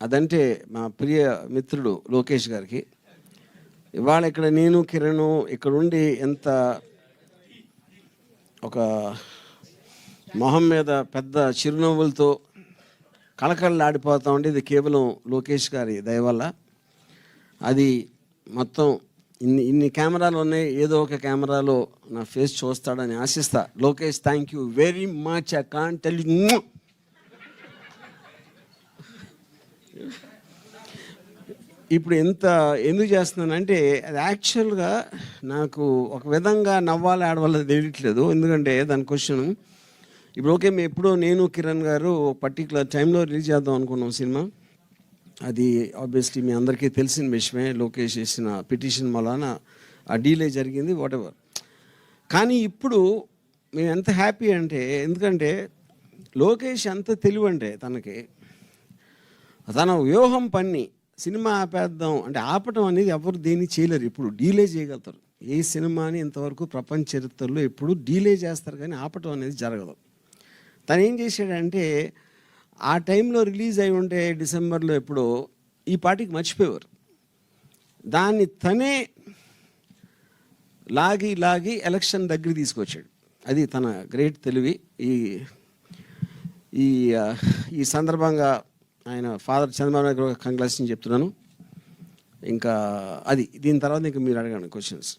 అదంటే మా ప్రియ మిత్రుడు లోకేష్ గారికి. ఇవాళ ఇక్కడ నేను కిరణ్ ఇక్కడ ఉండి ఎంత ఒక మొహం మీద పెద్ద చిరునవ్వులతో కళకళలాడిపోతా ఉంటే ఇది కేవలం లోకేష్ గారి దయ వల్ల. అది మొత్తం ఇన్ని ఇన్ని కెమెరాలు ఉన్నాయి. ఏదో ఒక కెమెరాలో నా ఫేస్ చూస్తాడని ఆశిస్తా. Lokesh thank you very much I can't tell you ఇప్పుడు ఎంత ఎందుకు చేస్తున్నానంటే అది యాక్చువల్గా నాకు ఒక విధంగా నవ్వాలి ఆడవాళ్ళ తెలియట్లేదు. ఎందుకంటే దాని క్వశ్చన్ ఇప్పుడు ఓకే మేము ఎప్పుడో నేను కిరణ్ గారు పర్టికులర్ టైంలో రిలీజ్ చేద్దాం అనుకున్నాం సినిమా. అది ఆబ్వియస్లీ మీ అందరికీ తెలిసిన విషయమే లోకేష్ చేసిన పిటిషన్ వలన ఆ డీలే జరిగింది వాట్ ఎవర్ కానీ ఇప్పుడు మేము ఎంత హ్యాపీ అంటే ఎందుకంటే లోకేష్ ఎంత తెలివంటే తనకి తన వ్యూహం పన్ని సినిమా ఆపేద్దాం అంటే ఆపటం అనేది ఎవరు దేన్ని చేయలేరు. ఇప్పుడు డీలే చేయగలుగుతారు. ఏ సినిమాని ఇంతవరకు ప్రపంచ చరిత్రలో ఎప్పుడు డీలే చేస్తారు కానీ ఆపటం అనేది జరగదు. తను ఏం చేశాడంటే ఆ టైంలో రిలీజ్ అయి ఉంటే డిసెంబర్లో ఎప్పుడో ఈ పాటికి మర్చిపోయేవారు. దాన్ని తనే లాగి లాగి ఎలక్షన్ దగ్గర తీసుకొచ్చాడు. అది తన గ్రేట్ తెలివి. ఈ ఈ ఈ సందర్భంగా ఆయన ఫాదర్ చంద్రబాబు నాయుడు కంగ్రాచులేషన్ చెప్తున్నాను. ఇంకా అది దీని తర్వాత ఇంకా మీరు అడగండి క్వశ్చన్స్.